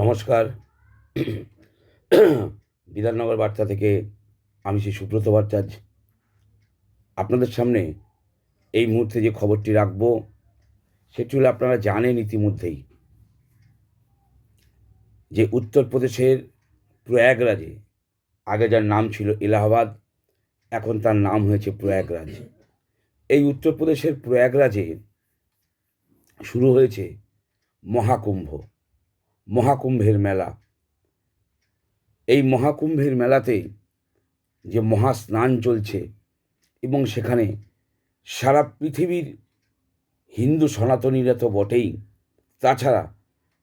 নমস্কার। বিধাননগর বার্তা থেকে আমি শ্রী সুব্রত ভট্টাচার্য। আপনাদের সামনে এই মুহূর্তে যে খবরটি রাখব, সেটি হলো আপনারা জানেন ইতিমধ্যেই যে উত্তরপ্রদেশের প্রয়াগরাজে, আগে যার নাম ছিল এলাহাবাদ, এখন তার নাম হয়েছে প্রয়াগরাজ। এই উত্তরপ্রদেশের প্রয়াগরাজে শুরু হয়েছে মহাকুম্ভ। মহাকুম্ভের মেলা। এই মহাকুম্ভের মেলাতে যে মহাস্নান চলছে এবং সেখানে সারা পৃথিবীর হিন্দু সনাতনীরা তো বটেই, তাছাড়া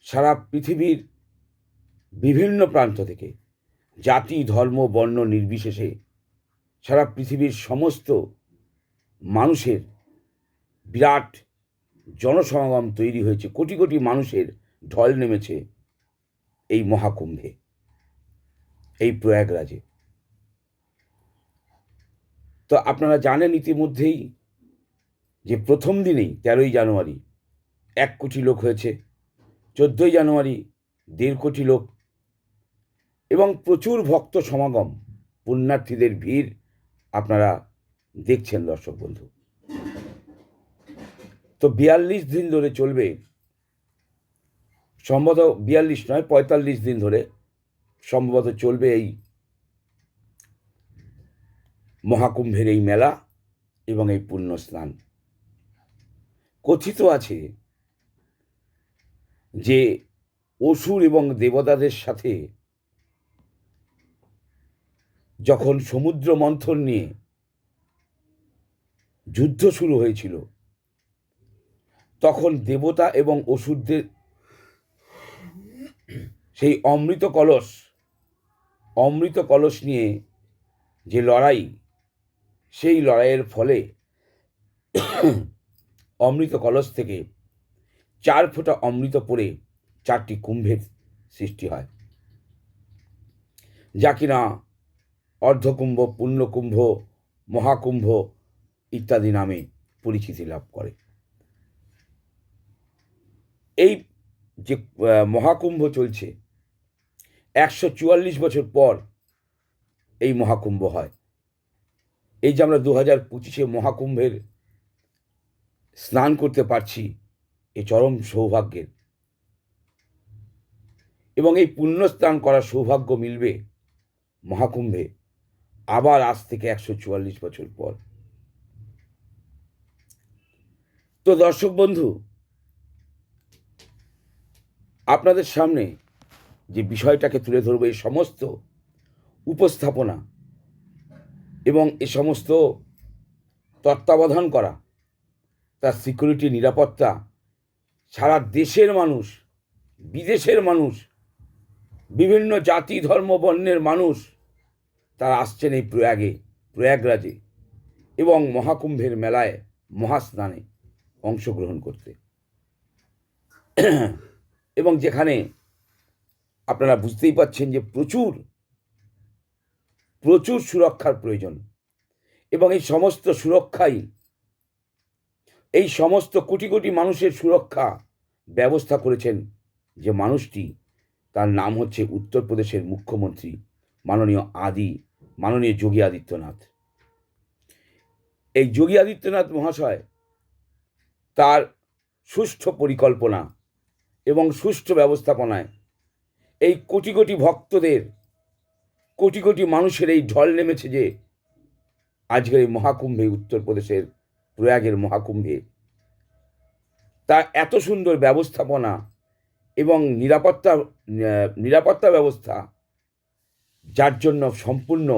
সারা পৃথিবীর বিভিন্ন প্রান্ত থেকে জাতি, ধর্ম, বর্ণ নির্বিশেষে সারা পৃথিবীর সমস্ত মানুষের বিরাট জনসমাগম তৈরি হয়েছে। কোটি কোটি মানুষের ঢল নেমেছে এই মহাকুম্ভে, এই প্রয়াগরাজে। তো আপনারা জানেন ইতিমধ্যেই যে প্রথম দিনেই তেরোই জানুয়ারি এক কোটি লোক হয়েছে, চোদ্দোই জানুয়ারি দেড় কোটি লোক এবং প্রচুর ভক্ত সমাগম, পুণ্যার্থীদের ভিড় আপনারা দেখছেন দর্শক বন্ধু। তো বিয়াল্লিশ দিন ধরে চলবে সম্ভবত বিয়াল্লিশ নয়, পঁয়তাল্লিশ দিন ধরে সম্ভবত চলবে এই মহাকুম্ভের এই মেলা এবং এই পুণ্য স্নান। কথিত আছে যে অসুর এবং দেবতাদের সাথে যখন সমুদ্র মন্থন নিয়ে যুদ্ধ শুরু হয়েছিল, তখন দেবতা এবং অসুরদের সেই অমৃত কলস অমৃত কলস নিয়ে যে লড়াই, সেই লড়াইয়ের ফলে অমৃত কলস থেকে চার ফোঁটা অমৃত পড়ে চারটি কুম্ভের সৃষ্টি হয়। যা কিনা অর্ধকুম্ভ পূর্ণকুম্ভ মহাকুম্ভ ইত্যাদি নামে পরিচিতি লাভ করে। এই যে মহাকুম্ভ চলছে একশো চুয়াল্লিশ বছর পর এই মহাকুম্ভ হয়। এই যে আমরা দু হাজার পঁচিশে মহাকুম্ভের স্নান করতে পারছি, এ চরম সৌভাগ্যের। এবং এই পুণ্য স্নান করার সৌভাগ্য মিলবে মহাকুম্ভে আবার আজ থেকে একশো চুয়াল্লিশ বছর পর। তো দর্শক বন্ধু, আপনাদের সামনে যে বিষয়টাকে তুলে ধরবো এই সমস্ত উপস্থাপনা এবং এ সমস্ত তত্ত্বাবধান করা, তার সিকিউরিটি নিরাপত্তা, সারা দেশের মানুষ, বিদেশের মানুষ, বিভিন্ন জাতি, ধর্ম, বর্ণের মানুষ, তারা আসছেন এই প্রয়াগে, প্রয়াগরাজে এবং মহাকুম্ভের মেলায়, মহাস্নানে অংশগ্রহণ করতে। এবং যেখানে আপনারা বুঝতেই পাচ্ছেন যে প্রচুর প্রচুর সুরক্ষার প্রয়োজন। এবং এই সমস্ত সুরক্ষাই, এই সমস্ত কোটি কোটি মানুষের সুরক্ষা ব্যবস্থা করেছেন যে মানুষটি, তার নাম হচ্ছে উত্তরপ্রদেশের মুখ্যমন্ত্রী মাননীয় আদি, মাননীয় যোগী আদিত্যনাথ। এই যোগী আদিত্যনাথ মহাশয় তার সুষ্ঠু পরিকল্পনা এবং সুষ্ঠু ব্যবস্থাপনায় এই কোটি কোটি ভক্তদের, কোটি কোটি মানুষের এই ঢল নেমেছে যে আজকের এই মহাকুম্ভে, উত্তরপ্রদেশের প্রয়াগের মহাকুম্ভে। তা এত সুন্দর ব্যবস্থাপনা এবং নিরাপত্তা নিরাপত্তা ব্যবস্থা, যার জন্য সম্পূর্ণ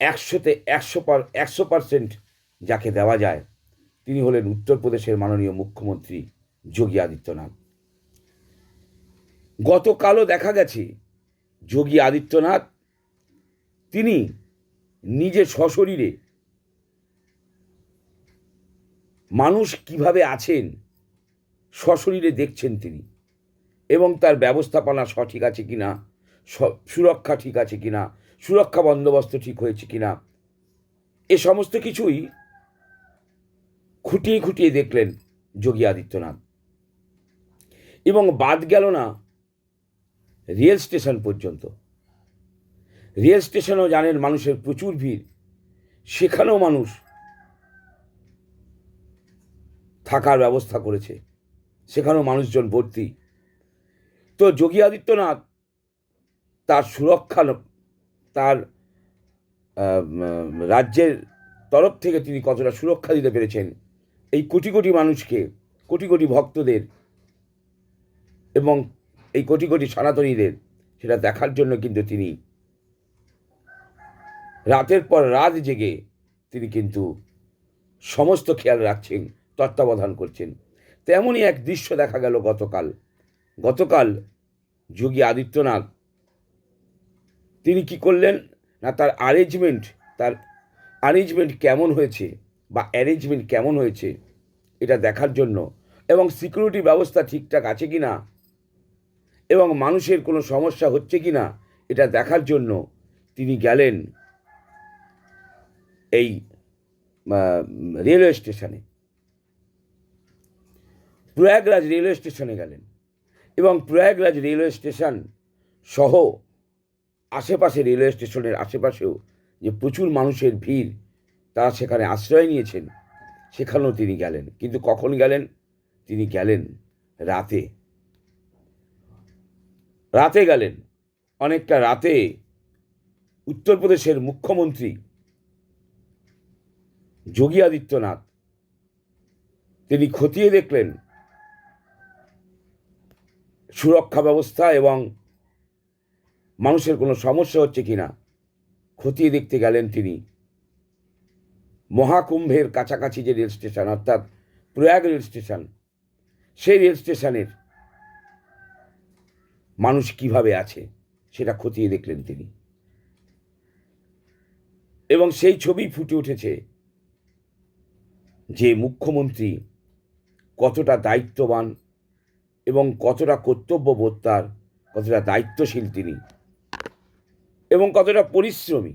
একশোতে একশো পার, একশো পার্সেন্ট যাকে দেওয়া যায়, তিনি হলেন উত্তরপ্রদেশের মাননীয় মুখ্যমন্ত্রী যোগী আদিত্যনাথ। গতকালও দেখা গেছে যোগী আদিত্যনাথ। তিনি নিজে সশরীরে মানুষ কীভাবে আছেন সশরীরে দেখছেন তিনি এবং তার ব্যবস্থাপনা সঠিক আছে কিনা, স- সুরক্ষা ঠিক আছে কি না সুরক্ষা বন্দোবস্ত ঠিক হয়েছে কি না এ সমস্ত কিছুই খুঁটিয়ে খুঁটিয়ে দেখলেন যোগী আদিত্যনাথ। এবং বাদ গেল না রেল স্টেশন পর্যন্ত। রেল স্টেশনও জানেন মানুষের প্রচুর ভিড়। সেখানেও মানুষ থাকার ব্যবস্থা করেছে। সেখানেও মানুষজন ভর্তি। তো যোগী আদিত্যনাথ তার সুরক্ষা তার রাজ্যের তরফ থেকে তিনি কতটা সুরক্ষা দিতে পেরেছেন, এই কোটি কোটি মানুষকে, কোটি কোটি ভক্তদের এবং এই কোটি কোটি সনাতনীদের, সেটা দেখার জন্য কিন্তু তিনি রাতের পর রাত জেগে তিনি কিন্তু সমস্ত খেয়াল রাখছেন, তত্ত্বাবধান করছেন। তেমনই এক দৃশ্য দেখা গেল গতকাল। গতকাল যোগী আদিত্যনাথ তিনি কি করলেন? না, তার অ্যারেঞ্জমেন্ট তার অ্যারেঞ্জমেন্ট কেমন হয়েছে বা অ্যারেঞ্জমেন্ট কেমন হয়েছে, এটা দেখার জন্য। এবং সিকিউরিটি ব্যবস্থা ঠিকঠাক আছে কি না এবং মানুষের কোনো সমস্যা হচ্ছে কি না, এটা দেখার জন্য তিনি গেলেন এই রেলওয়ে স্টেশনে। প্রয়াগরাজ রেলওয়ে স্টেশনে গেলেন এবং প্রয়াগরাজ রেলওয়ে স্টেশন সহ আশেপাশে রেলওয়ে স্টেশনের আশেপাশেও যে প্রচুর মানুষের ভিড়, তারা সেখানে আশ্রয় নিয়েছেন, সেখানেও তিনি গেলেন। কিন্তু কখন গেলেন? তিনি গেলেন রাতে। রাতে গেলেন। অনেকটা রাতে উত্তরপ্রদেশের মুখ্যমন্ত্রী যোগী আদিত্যনাথ, তিনি খতিয়ে দেখলেন সুরক্ষা ব্যবস্থা এবং মানুষের কোনো সমস্যা হচ্ছে কি না। খতিয়ে দেখতে গেলেন তিনি। মহাকুম্ভের কাছাকাছি যে রেল স্টেশন, অর্থাৎ প্রয়াগ রেল স্টেশন, সেই রেল স্টেশনের মানুষ কীভাবে আছে, সেটা খতিয়ে দেখলেন তিনি। এবং সেই ছবি ফুটে উঠেছে যে মুখ্যমন্ত্রী কতটা দায়িত্ববান এবং কতটা কর্তব্যবোধ তার, কতটা দায়িত্বশীল তিনি। এবং কতটা পরিশ্রমী।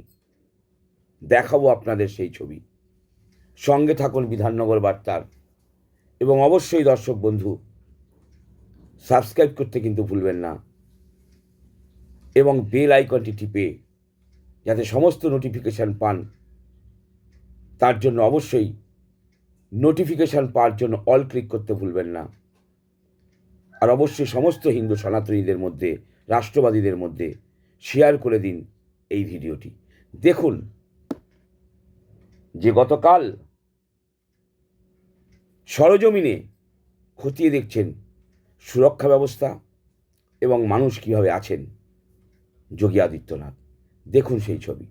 দেখাবো আপনাদের সেই ছবি। সঙ্গে থাকুন বিধাননগর বার্তার। এবং অবশ্যই দর্শক বন্ধু, সাবস্ক্রাইব করতে কিন্তু ভুলবেন না। এবং বেল আইকনটি টিপে যাতে সমস্ত নোটিফিকেশান পান, তার জন্য অবশ্যই নোটিফিকেশান পাওয়ার জন্য অল ক্লিক করতে ভুলবেন না। আর অবশ্যই সমস্ত হিন্দু সনাতনীদের মধ্যে, রাষ্ট্রবাদীদের মধ্যে শেয়ার করে দিন এই ভিডিওটি। দেখুন, যে গতকাল সরজমিনে খতিয়ে দেখছেন সুরক্ষা ব্যবস্থা এবং মানুষ কীভাবে আছেন। যোগী আদিত্যনাথ। দেখুন সেই ছবি।